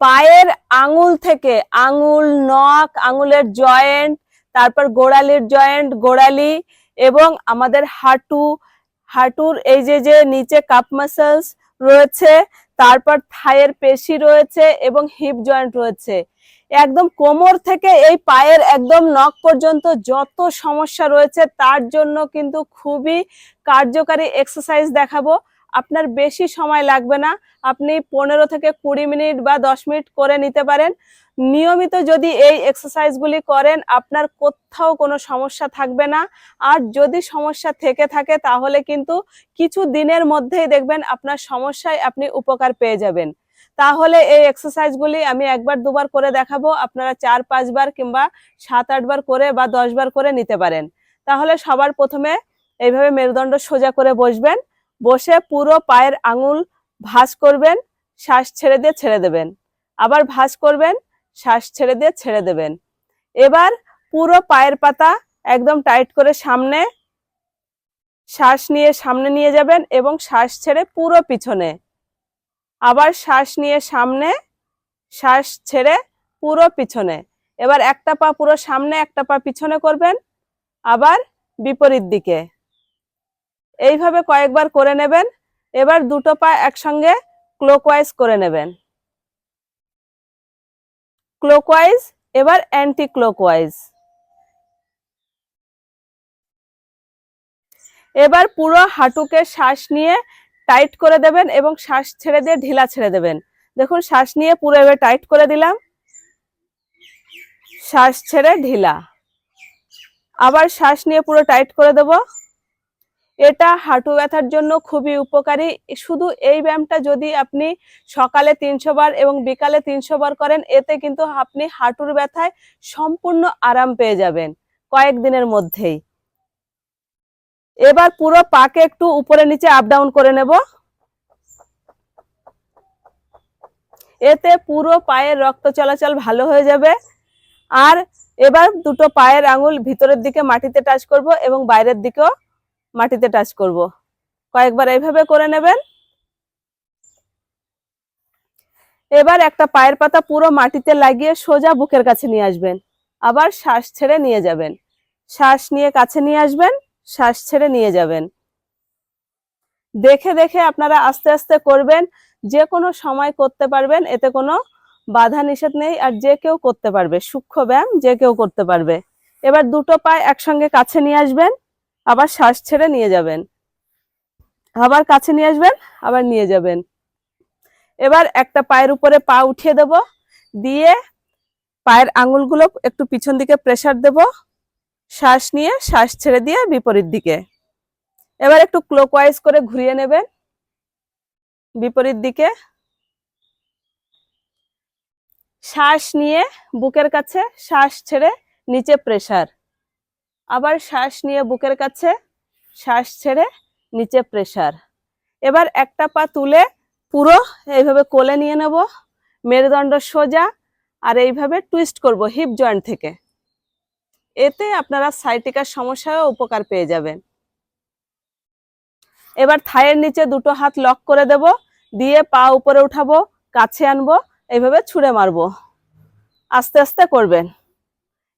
পায়ের আঙুল থেকে আঙুল, নখ, আঙুলের জয়েন্ট, তারপর গোড়ালির জয়েন্ট, গোড়ালি এবং আমাদের হাঁটু, হাঁটুর এই যে যে নিচে কাপ মাসেলস রয়েছে, তারপর থায়ের পেশি রয়েছে এবং হিপ জয়েন্ট রয়েছে। একদম কোমর থেকে এই পায়ের একদম নখ পর্যন্ত যত সমস্যা রয়েছে, তার জন্য কিন্তু খুবই কার্যকারী এক্সারসাইজ দেখাবো। আপনার বেশি সময় লাগবে না। আপনি পনেরো থেকে কুড়ি মিনিট বা দশ মিনিট করে নিতে পারেন। নিয়মিত যদি এই এক্সারসাইজগুলি করেন, আপনার কোথাও কোনো সমস্যা থাকবে না। আর যদি সমস্যা থেকে থাকে, তাহলে কিন্তু কিছু দিনের মধ্যেই দেখবেন আপনার সমস্যায় আপনি উপকার পেয়ে যাবেন। তাহলে এই এক্সারসাইজগুলি আমি একবার দুবার করে দেখাবো। আপনারা চার পাঁচবার কিংবা সাত আটবার করে বা দশবার করে নিতে পারেন। তাহলে সবার প্রথমে এইভাবে মেরুদণ্ড সোজা করে বসবেন। বসে পুরো পায়ের আঙুল ভাঁজ করবেন, শ্বাস ছেড়ে দিয়ে ছেড়ে দেবেন। আবার ভাঁজ করবেন, শ্বাস ছেড়ে দিয়ে ছেড়ে দেবেন। এবার পুরো পায়ের পাতা একদম টাইট করে সামনে শ্বাস নিয়ে সামনে নিয়ে যাবেন এবং শ্বাস ছেড়ে পুরো পিছনে। আবার শ্বাস নিয়ে সামনে, শ্বাস ছেড়ে পুরো পিছনে। এবার একটা পা পুরো সামনে, একটা পা পিছনে করবেন, আবার বিপরীত দিকে। এইভাবে কয়েকবার করে নেবেন। এবার দুটো পা একসঙ্গে ক্লোকওয়াইজ করে নেবেন। ক্লোকওয়াইজ এবার অ্যান্টি ক্লোকওয়াইজ এবার পুরো হাঁটুকে শ্বাস নিয়ে টাইট করে দেবেন এবং শ্বাস ছেড়ে দিয়ে ঢিলা ছেড়ে দেবেন। দেখুন, শ্বাস নিয়ে পুরো এবার টাইট করে দিলাম। শ্বাস ছেড়ে ঢিলা। আবার শ্বাস নিয়ে পুরো টাইট করে দেব। এটা হাঁটু ব্যথার জন্য খুবই উপকারী। শুধু এই ব্যায়ামটা যদি আপনি সকালে তিনশো বার এবং বিকালে তিনশো বার করেন, এতে কিন্তু আপনি হাঁটুর ব্যথায় সম্পূর্ণ আরাম পেয়ে যাবেন কয়েকদিনের মধ্যেই। এবার পুরো পাকে একটু উপরে নিচে আপ ডাউন করে নেব। এতে পুরো পায়ের রক্ত চলাচল ভালো হয়ে যাবে। আর এবার দুটো পায়ের আঙুল ভিতরের দিকে মাটিতে টাচ করব এবং বাইরের দিকেও মাটিতে টাচ করব। কয়েকবার এইভাবে করে নেবেন। এবার একটা পায়ের পাতা পুরো মাটিতে লাগিয়ে সোজা বুকের কাছে নিয়ে আসবেন। আবার শ্বাস ছেড়ে নিয়ে যাবেন। শ্বাস নিয়ে কাছে নিয়ে আসবেন, শ্বাস ছেড়ে নিয়ে যাবেন। দেখে দেখে আপনারা আস্তে আস্তে করবেন। যে কোনো সময় করতে পারবেন, এতে কোনো বাধা নিষেধ নেই। আর যে কেউ করতে পারবে, সূক্ষ্ম ব্যায়াম যে কেউ করতে পারবে। এবার দুটো পায়ে একসঙ্গে কাছে নিয়ে আসবেন। আবার শ্বাস ছেড়ে নিয়ে যাবেন। আবার কাছে নিয়ে আসবেন, আবার নিয়ে যাবেন। এবার একটা পায়ের উপরে পা উঠিয়ে দেব, দিয়ে পায়ের আঙুলগুলো একটু পিছন দিকে প্রেসার দেব, শ্বাস নিয়ে, শ্বাস ছেড়ে দিয়ে বিপরীত দিকে। এবার একটু ক্লোকওয়াইজ করে ঘুরিয়ে নেবেন, বিপরীত দিকে। শ্বাস নিয়ে, বুকের কাছে শ্বাস ছেড়ে নিচে প্রেসার আবার শ্বাস নিয়ে বুকের কাছে, শ্বাস ছেড়ে নিচে প্রেশার এবার একটা পা তুলে পুরো এইভাবে কোলে নিয়ে নেব, মেরুদণ্ড সোজা, আর এইভাবে টুইস্ট করব হিপ জয়েন্ট থেকে। এতে আপনারা সাইটিকার সমস্যায় উপকার পেয়ে যাবেন। এবার থায়ের নিচে দুটো হাত লক করে দেব, দিয়ে পা উপরে উঠাবো, কাছে আনব, এইভাবে ছুঁড়ে মারবো। আস্তে আস্তে করবেন।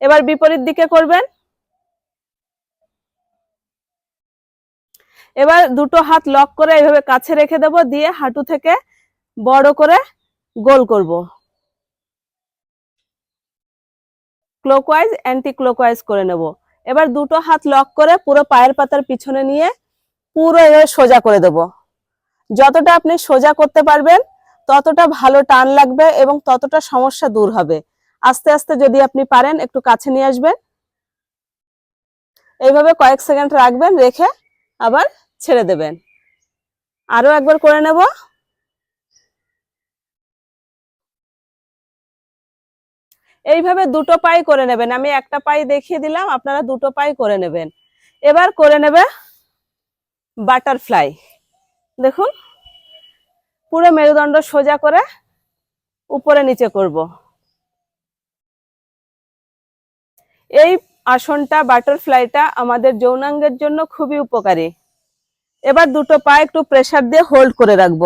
এবার বিপরীত দিকে করবেন। এবার দুটো হাত লক করে এইভাবে কাছে রেখে দেব, দিয়ে হাঁটু থেকে বড় করে গোল করব। ক্লোকওয়াইজ অ্যান্টি ক্লোকওয়াইজ করে নেব। এবার দুটো হাত লক করে পুরো পায়ের পাতার পিছনে নিয়ে পুরো এভাবে সোজা করে দেব। যতটা আপনি সোজা করতে পারবেন, ততটা ভালো টান লাগবে এবং ততটা সমস্যা দূর হবে। আস্তে আস্তে যদি আপনি পারেন, একটু কাছে নিয়ে আসবেন। এইভাবে কয়েক সেকেন্ড রাখবেন, রেখে আবার ছেড়ে দেবেন। আরও একবার করে নেব। এইভাবে দুটো পাই করে নেবেন। আমি একটা পাই দেখিয়ে দিলাম, আপনারা দুটো পাই করে নেবেন। এবার করে নেবে বাটারফ্লাই। দেখুন, পুরো মেরুদণ্ড সোজা করে উপরে নিচে করব। এই আসনটা, বাটারফ্লাইটা আমাদের যৌনাঙ্গের জন্য খুবই উপকারী। এবার দুটো পা একটু প্রেসার দিয়ে হোল্ড করে রাখব।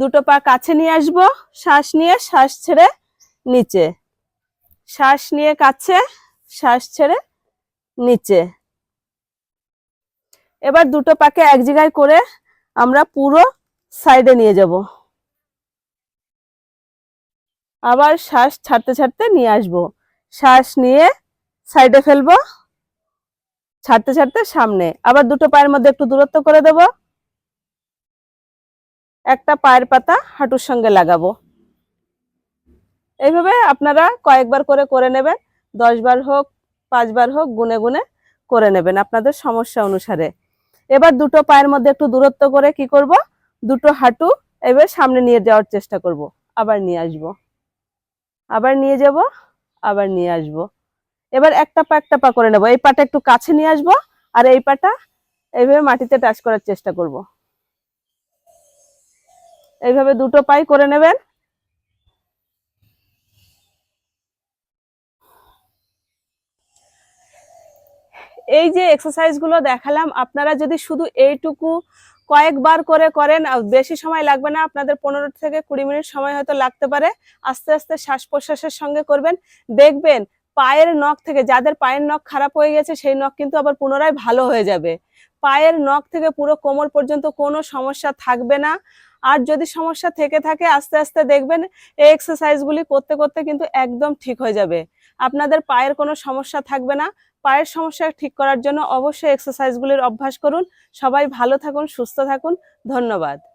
দুটো পা কাছে নিয়ে আসব, শ্বাস নিয়ে, শ্বাস ছেড়ে নিচে। শ্বাস নিয়ে কাছে, শ্বাস ছেড়ে নিচে। এবার দুটো পাকে এক জায়গায় করে আমরা পুরো সাইডে নিয়ে যাব। আবার শ্বাস ছাড়তে ছাড়তে নিয়ে আসব। শ্বাস নিয়ে সাইডে ফেলব। ছাড়তে ছাড়তে সামনে। আবার দুটো পায়ের মধ্যে একটু দূরত্ব করে দেব। একটা পায়ের পাতা হাঁটুর সঙ্গে লাগাবো। এইভাবে আপনারা কয়েকবার করে করে নেবেন। দশ বার হোক, পাঁচবার হোক, গুনে গুনে করে নেবেন আপনাদের সমস্যা অনুসারে। এবার দুটো পায়ের মধ্যে একটু দূরত্ব করে কি করব? দুটো হাঁটু এবার সামনে নিয়ে যাওয়ার চেষ্টা করব। আবার নিয়ে আসব। আবার নিয়ে যাব, আবার নিয়ে আসব। এবার একটা পা একটা পা করে নেব। এই পাটা একটু কাছে নিয়ে আসব আর এই পাটা এইভাবে মাটিতে টাচ করার চেষ্টা করব। এইভাবে দুটো পাই করে নেবেন। এই যে এক্সারসাইজগুলো দেখালাম, আপনারা যদি শুধু এইটুকু কয়েকবার করে করেন বেশি সময় লাগবে না, আপনাদের পনেরো থেকে কুড়ি মিনিট সময় হয়তো লাগতে পারে। আস্তে আস্তে শ্বাস প্রশ্বাসের সঙ্গে করবেন। দেখবেন পায়ের নখ থেকে, যাদের পায়ের নখ খারাপ হয়ে গেছে, সেই নখ কিন্তু আবার পুনরায় ভালো হয়ে যাবে। পায়ের নখ থেকে পুরো কোমর পর্যন্ত কোনো সমস্যা থাকবে না। আর যদি সমস্যা থেকে থাকে, আস্তে আস্তে দেখবেন এই এক্সারসাইজগুলি করতে করতে কিন্তু একদম ঠিক হয়ে যাবে। আপনাদের পায়ের কোনো সমস্যা থাকবে না। পায়ের সমস্যা ঠিক করার জন্য অবশ্যই এক্সারসাইজগুলির অভ্যাস করুন। সবাই ভালো থাকুন, সুস্থ থাকুন। ধন্যবাদ।